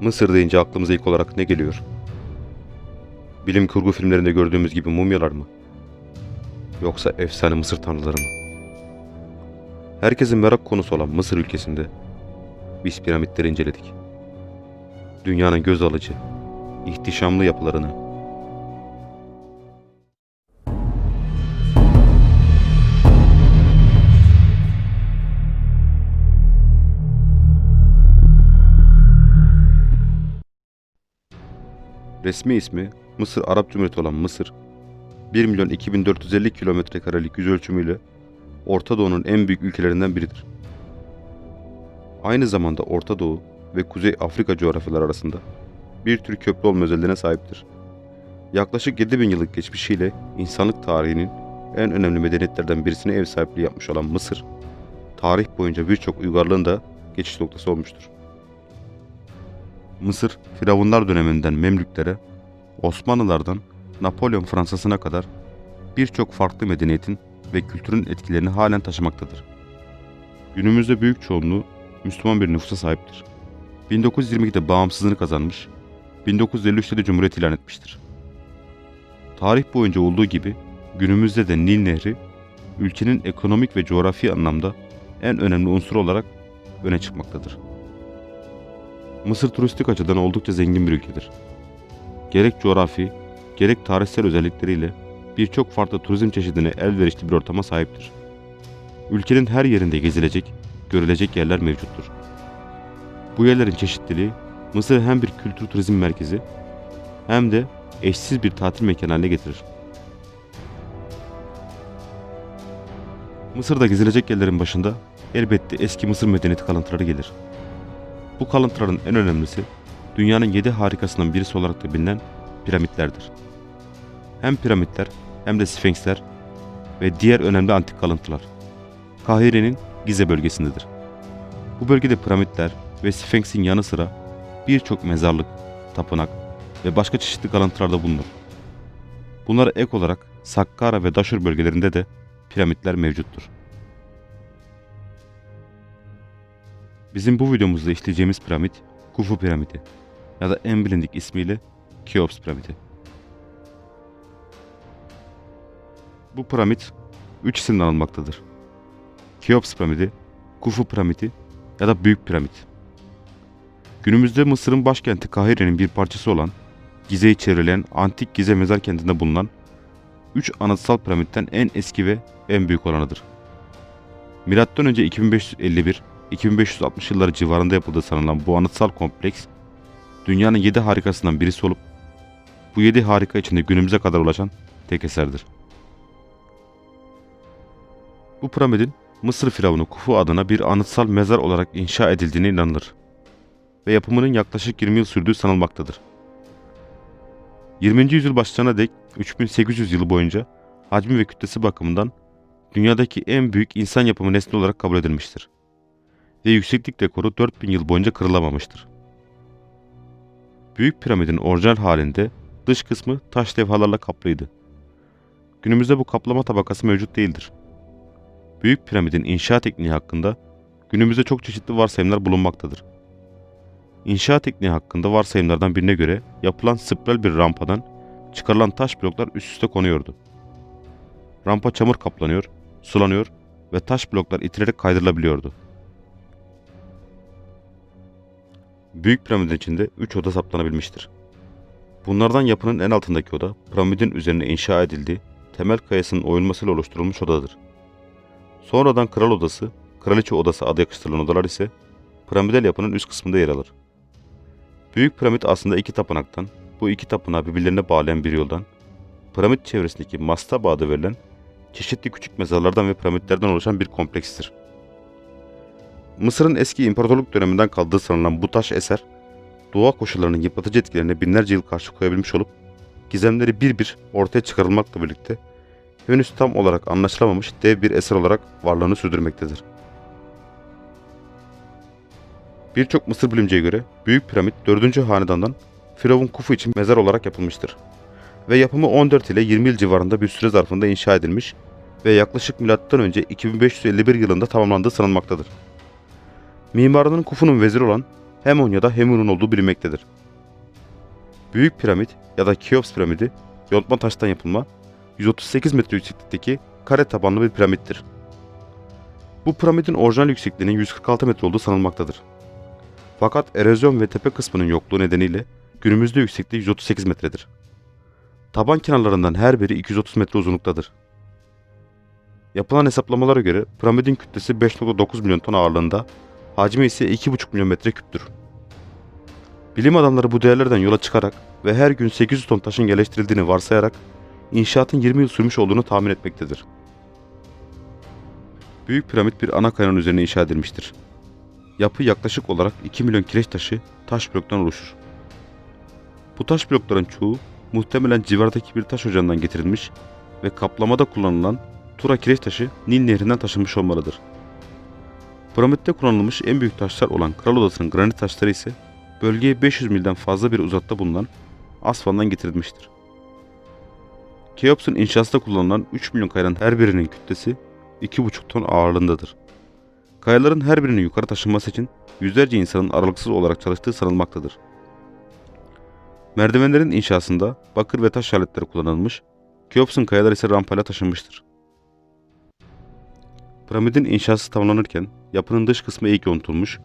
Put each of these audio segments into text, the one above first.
Mısır deyince aklımıza ilk olarak ne geliyor? Bilim kurgu filmlerinde gördüğümüz gibi mumyalar mı? Yoksa efsane Mısır tanrıları mı? Herkesin merak konusu olan Mısır ülkesinde biz piramitleri inceledik. Dünyanın göz alıcı, ihtişamlı yapılarını, resmi ismi Mısır Arap Cumhuriyeti olan Mısır, 1 milyon 2450 kilometre karelik yüz ölçümüyle Orta Doğu'nun en büyük ülkelerinden biridir. Aynı zamanda Orta Doğu ve Kuzey Afrika coğrafyaları arasında bir tür köprü olma özelliğine sahiptir. Yaklaşık 7000 yıllık geçmişiyle insanlık tarihinin en önemli medeniyetlerden birisine ev sahipliği yapmış olan Mısır, tarih boyunca birçok uygarlığın da geçiş noktası olmuştur. Mısır, Firavunlar döneminden Memlüklere, Osmanlılardan Napolyon Fransa'sına kadar birçok farklı medeniyetin ve kültürün etkilerini halen taşımaktadır. Günümüzde büyük çoğunluğu Müslüman bir nüfusa sahiptir. 1922'de bağımsızlığını kazanmış, 1953'te de Cumhuriyet ilan etmiştir. Tarih boyunca olduğu gibi günümüzde de Nil Nehri, ülkenin ekonomik ve coğrafi anlamda en önemli unsur olarak öne çıkmaktadır. Mısır turistik açıdan oldukça zengin bir ülkedir. Gerek coğrafi, gerek tarihsel özellikleriyle birçok farklı turizm çeşidine elverişli bir ortama sahiptir. Ülkenin her yerinde gezilecek, görülecek yerler mevcuttur. Bu yerlerin çeşitliliği Mısır'ı hem bir kültür turizm merkezi hem de eşsiz bir tatil mekanı haline getirir. Mısır'da gezilecek yerlerin başında elbette eski Mısır medeniyeti kalıntıları gelir. Bu kalıntıların en önemlisi dünyanın yedi harikasından birisi olarak da bilinen piramitlerdir. Hem piramitler hem de sfenksler ve diğer önemli antik kalıntılar Kahire'nin Gize bölgesindedir. Bu bölgede piramitler ve sfenksin yanı sıra birçok mezarlık, tapınak ve başka çeşitli kalıntılar da bulunur. Bunlara ek olarak Sakkara ve Daşur bölgelerinde de piramitler mevcuttur. Bizim bu videomuzda işleyeceğimiz piramit Kufu piramidi ya da en bilindik ismiyle Keops piramidi. Bu piramit 3 isimden alınmaktadır. Keops piramidi, Kufu piramidi ya da Büyük piramit. Günümüzde Mısır'ın başkenti Kahire'nin bir parçası olan Gize'yi çevreleyen antik Gize mezar kentinde bulunan 3 anıtsal piramitten en eski ve en büyük olanıdır. Önce 2551 2560 yılları civarında yapıldığı sanılan bu anıtsal kompleks dünyanın 7 harikasından birisi olup bu 7 harika içinde günümüze kadar ulaşan tek eserdir. Bu piramidin Mısır Firavunu Kufu adına bir anıtsal mezar olarak inşa edildiğine inanılır ve yapımının yaklaşık 20 yıl sürdüğü sanılmaktadır. 20. yüzyıl başlarına dek 3800 yılı boyunca hacmi ve kütlesi bakımından dünyadaki en büyük insan yapımı nesne olarak kabul edilmiştir ve yükseklik rekoru 4000 yıl boyunca kırılamamıştır. Büyük piramidin orijinal halinde dış kısmı taş levhalarla kaplıydı. Günümüzde bu kaplama tabakası mevcut değildir. Büyük piramidin inşa tekniği hakkında günümüzde çok çeşitli varsayımlar bulunmaktadır. İnşa tekniği hakkında varsayımlardan birine göre yapılan spiral bir rampadan çıkarılan taş bloklar üst üste konuyordu. Rampa çamur kaplanıyor, sulanıyor ve taş bloklar itilerek kaydırılabiliyordu. Büyük piramidin içinde 3 oda saplanabilmiştir. Bunlardan yapının en altındaki oda, piramidin üzerine inşa edildiği temel kayasının oyulmasıyla oluşturulmuş odadır. Sonradan kral odası, kraliçe odası adı yakıştırılan odalar ise piramidal yapının üst kısmında yer alır. Büyük piramit aslında iki tapınaktan, bu iki tapınağı birbirlerine bağlayan bir yoldan, piramit çevresindeki mastaba adı verilen çeşitli küçük mezarlardan ve piramitlerden oluşan bir komplekstir. Mısır'ın eski imparatorluk döneminden kaldığı sanılan bu taş eser, doğa koşullarının yıpratıcı etkilerine binlerce yıl karşı koyabilmiş olup, gizemleri bir bir ortaya çıkarılmakla birlikte henüz tam olarak anlaşılamamış dev bir eser olarak varlığını sürdürmektedir. Birçok Mısır bilimciye göre Büyük Piramit 4. hanedandan Firavun Kufu için mezar olarak yapılmıştır. Ve yapımı 14 ile 20 yıl civarında bir süre zarfında inşa edilmiş ve yaklaşık M.Ö. 2551 yılında tamamlandığı sanılmaktadır. Mimarının Kufu'nun veziri olan hem on ya da hem unun olduğu bilinmektedir. Büyük piramit ya da Keops piramidi yontma taştan yapılma 138 metre yükseklikteki kare tabanlı bir piramittir. Bu piramidin orijinal yüksekliğinin 146 metre olduğu sanılmaktadır. Fakat erozyon ve tepe kısmının yokluğu nedeniyle günümüzde yüksekliği 138 metredir. Taban kenarlarından her biri 230 metre uzunluktadır. Yapılan hesaplamalara göre piramidin kütlesi 5.9 milyon ton ağırlığında, hacmi ise 2.5 milyon metre küptür. Bilim adamları bu değerlerden yola çıkarak ve her gün 800 ton taşın yerleştirildiğini varsayarak inşaatın 20 yıl sürmüş olduğunu tahmin etmektedir. Büyük piramit bir ana kayanın üzerine inşa edilmiştir. Yapı yaklaşık olarak 2 milyon kireç taşı taş bloktan oluşur. Bu taş blokların çoğu muhtemelen civardaki bir taş ocağından getirilmiş ve kaplamada kullanılan Tura kireç taşı Nil nehrinden taşınmış olmalıdır. Piramitte kullanılmış en büyük taşlar olan Kral Odası'nın granit taşları ise bölgeye 500 milden fazla bir uzakta bulunan Asfan'dan getirilmiştir. Keops'un inşasında kullanılan 3 milyon kayanın her birinin kütlesi 2,5 ton ağırlığındadır. Kayaların her birinin yukarı taşınması için yüzlerce insanın aralıksız olarak çalıştığı sanılmaktadır. Merdivenlerin inşasında bakır ve taş aletleri kullanılmış, Keops'un kayalar ise rampayla taşınmıştır. Piramidin inşası tamamlanırken yapının dış kısmı ilk yontulmuş,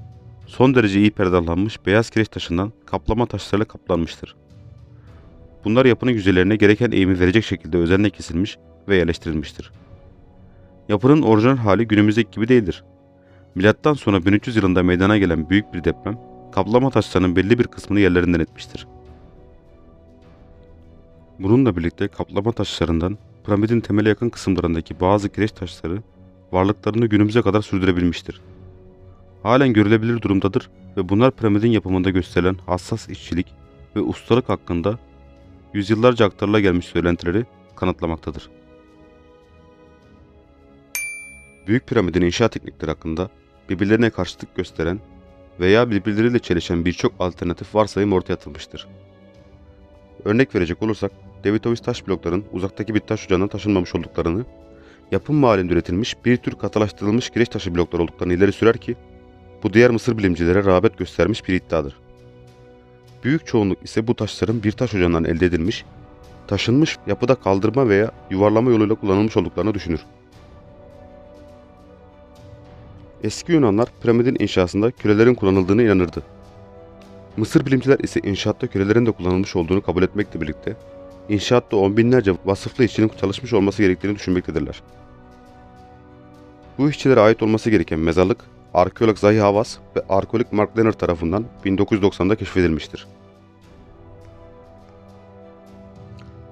son derece iyi perdelanmış beyaz kireç taşından kaplama taşlarıyla kaplanmıştır. Bunlar yapının yüzeylerine gereken eğimi verecek şekilde özenle kesilmiş ve yerleştirilmiştir. Yapının orijinal hali günümüzdeki gibi değildir. Milattan sonra 1300 yılında meydana gelen büyük bir deprem, kaplama taşlarının belli bir kısmını yerlerinden etmiştir. Bununla birlikte kaplama taşlarından piramidin temele yakın kısımlarındaki bazı kireç taşları varlıklarını günümüze kadar sürdürebilmiştir. Halen görülebilir durumdadır ve bunlar piramidin yapımında gösterilen hassas işçilik ve ustalık hakkında yüzyıllarca aktarıla gelmiş söylentileri kanıtlamaktadır. Büyük piramidin inşa teknikleri hakkında birbirlerine karşıtlık gösteren veya birbirleriyle çelişen birçok alternatif varsayım ortaya atılmıştır. Örnek verecek olursak, Davidovic taş blokların uzaktaki bir taş ocağından taşınmamış olduklarını, yapım mahallinde üretilmiş bir tür katılaştırılmış kireç taşı bloklar olduklarını ileri sürer ki, bu diğer Mısır bilimcilere rağbet göstermiş bir iddiadır. Büyük çoğunluk ise bu taşların bir taş ocağından elde edilmiş, taşınmış yapıda kaldırma veya yuvarlama yoluyla kullanılmış olduklarını düşünür. Eski Yunanlar piramidin inşasında kürelerin kullanıldığını inanırdı. Mısır bilimciler ise inşaatta kürelerin de kullanılmış olduğunu kabul etmekle birlikte, inşaatta on binlerce vasıflı işçinin çalışmış olması gerektiğini düşünmektedirler. Bu işçilere ait olması gereken mezarlık, arkeolog Zahi Havas ve arkeolog Mark Leonard tarafından 1990'da keşfedilmiştir.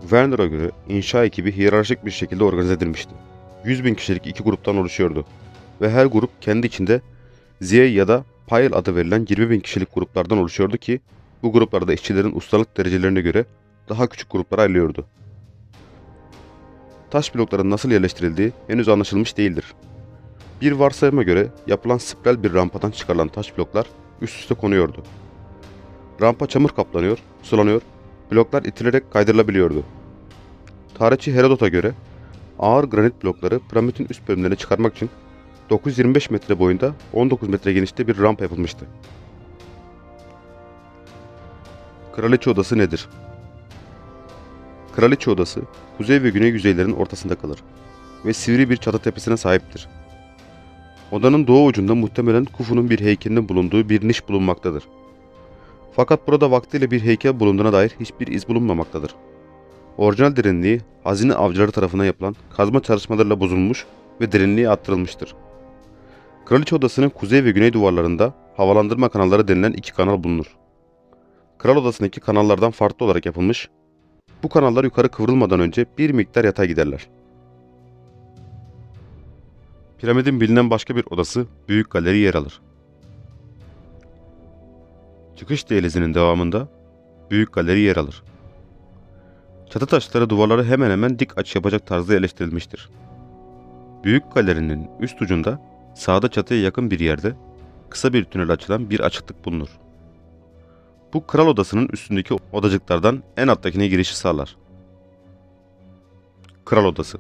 Werner'a göre inşa ekibi hiyerarşik bir şekilde organize edilmişti. 100 bin kişilik iki gruptan oluşuyordu ve her grup kendi içinde Ziye ya da Pile adı verilen 20 bin kişilik gruplardan oluşuyordu ki bu gruplarda işçilerin ustalık derecelerine göre daha küçük gruplara ayrılıyordu. Taş blokların nasıl yerleştirildiği henüz anlaşılmış değildir. Bir varsayıma göre yapılan spiral bir rampadan çıkarılan taş bloklar üst üste konuyordu. Rampa çamur kaplanıyor, sulanıyor, bloklar itilerek kaydırılabiliyordu. Tarihçi Herodot'a göre ağır granit blokları piramidin üst bölümlerine çıkarmak için 925 metre boyunda 19 metre genişte bir rampa yapılmıştı. Kraliçe Odası nedir? Kraliçe Odası, kuzey ve güney yüzeylerin ortasında kalır ve sivri bir çatı tepesine sahiptir. Odanın doğu ucunda muhtemelen Kufu'nun bir heykelinin bulunduğu bir niş bulunmaktadır. Fakat burada vaktiyle bir heykel bulunduğuna dair hiçbir iz bulunmamaktadır. Orijinal derinliği hazine avcıları tarafından yapılan kazma çalışmalarıyla bozulmuş ve derinliği arttırılmıştır. Kraliçe odasının kuzey ve güney duvarlarında havalandırma kanalları denilen iki kanal bulunur. Kral odasındaki kanallardan farklı olarak yapılmış, bu kanallar yukarı kıvrılmadan önce bir miktar yatay giderler. Piramidin bilinen başka bir odası büyük galeri yer alır. Çıkış dehlizinin devamında büyük galeri yer alır. Çatı taşları duvarları hemen hemen dik açı yapacak tarzda yerleştirilmiştir. Büyük galerinin üst ucunda sağda çatıya yakın bir yerde kısa bir tünel açılan bir açıklık bulunur. Bu kral odasının üstündeki odacıklardan en alttakine girişi sağlar. Kral odası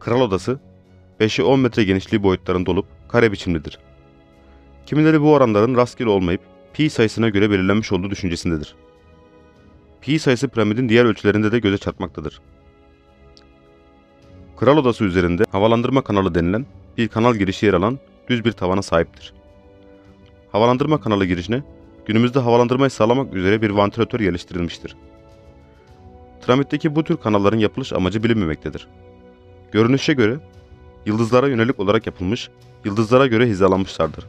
Kral odası 5'e 10 metre genişliği boyutlarında olup kare biçimlidir. Kimileri bu oranların rastgele olmayıp pi sayısına göre belirlenmiş olduğu düşüncesindedir. Pi sayısı piramidin diğer ölçülerinde de göze çarpmaktadır. Kral odası üzerinde havalandırma kanalı denilen bir kanal girişi yer alan düz bir tavana sahiptir. Havalandırma kanalı girişine günümüzde havalandırmayı sağlamak üzere bir vantilatör yerleştirilmiştir. Piramitteki bu tür kanalların yapılış amacı bilinmemektedir. Görünüşe göre yıldızlara yönelik olarak yapılmış, yıldızlara göre hizalanmışlardır.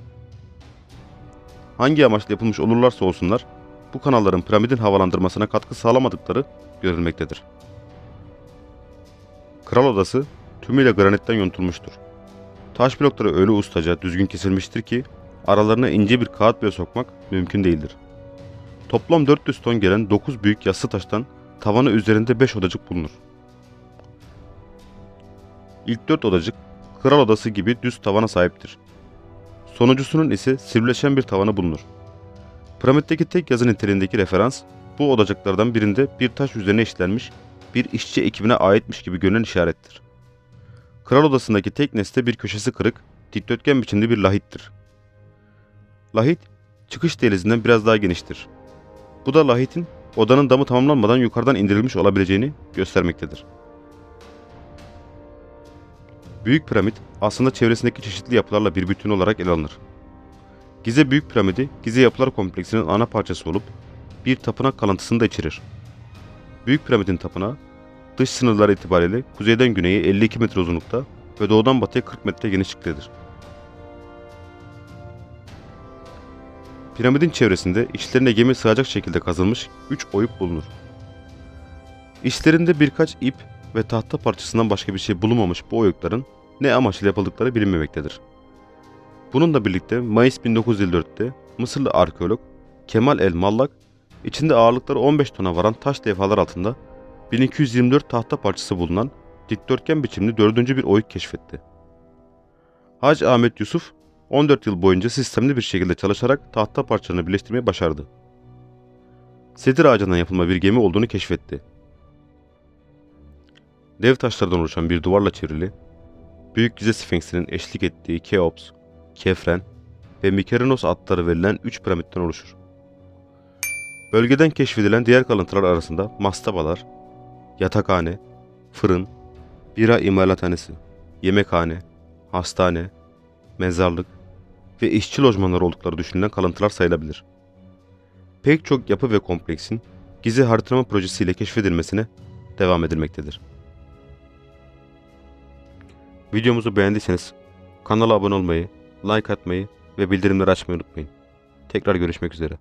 Hangi amaçla yapılmış olurlarsa olsunlar, bu kanalların piramidin havalandırmasına katkı sağlamadıkları görülmektedir. Kral odası tümüyle granitten yontulmuştur. Taş blokları öyle ustaca düzgün kesilmiştir ki aralarına ince bir kağıt bile sokmak mümkün değildir. Toplam 400 ton gelen 9 büyük yassı taştan tavanı üzerinde 5 odacık bulunur. İlk 4 odacık kral odası gibi düz tavana sahiptir. Sonuncusunun ise sivrileşen bir tavanı bulunur. Piramitteki tek yazı niteliğindeki referans bu odacıklardan birinde bir taş üzerine işlenmiş bir işçi ekibine aitmiş gibi görünen işarettir. Kral odasındaki tek nesne bir köşesi kırık, dikdörtgen biçimli bir lahittir. Lahit, çıkış dehlizinden biraz daha geniştir. Bu da lahitin odanın damı tamamlanmadan yukarıdan indirilmiş olabileceğini göstermektedir. Büyük piramit aslında çevresindeki çeşitli yapılarla bir bütün olarak ele alınır. Gize Büyük Piramidi, Gize Yapılar Kompleksinin ana parçası olup bir tapınak kalıntısını da içerir. Büyük Piramidin tapınağı, dış sınırları itibariyle kuzeyden güneye 52 metre uzunlukta ve doğudan batıya 40 metre genişliktedir. Piramidin çevresinde içlerine gemi sığacak şekilde kazılmış 3 oyuk bulunur. İçlerinde birkaç ip ve tahta parçasından başka bir şey bulunmamış bu oyukların ne amaçla yapıldıkları bilinmemektedir. Bununla birlikte Mayıs 1954'te Mısırlı arkeolog Kemal El Mallak içinde ağırlıkları 15 tona varan taş levhalar altında 1224 tahta parçası bulunan dikdörtgen biçimli dördüncü bir oyuk keşfetti. Hac Ahmet Yusuf 14 yıl boyunca sistemli bir şekilde çalışarak tahta parçalarını birleştirmeyi başardı. Sedir ağacından yapılma bir gemi olduğunu keşfetti. Dev taşlardan oluşan bir duvarla çevrili, Büyük Gize Sfenksinin eşlik ettiği Keops, Kefren ve Mykerinos adları verilen 3 piramitten oluşur. Bölgeden keşfedilen diğer kalıntılar arasında mastabalar, yatakhane, fırın, bira imalathanesi, yemekhane, hastane, mezarlık ve işçi lojmanları oldukları düşünülen kalıntılar sayılabilir. Pek çok yapı ve kompleksin Gize haritalama projesiyle keşfedilmesine devam edilmektedir. Videomuzu beğendiyseniz kanala abone olmayı, like atmayı ve bildirimleri açmayı unutmayın. Tekrar görüşmek üzere.